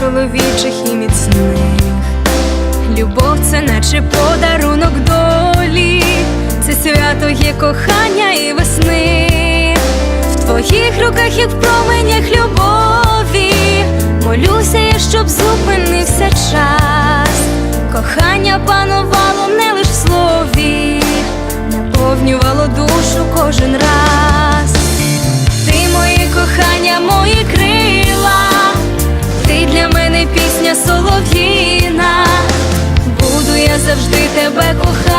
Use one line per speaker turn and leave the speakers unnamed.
Чоловічих і міцних. Любов це наче подарунок долі, це свято є кохання і весни. В твоїх руках, як в променях любові, молюся я, щоб зупинився час. Кохання панувало не лиш в слові, наповнювало душу кожен раз. Пісня. Буду я завжди тебе кохати,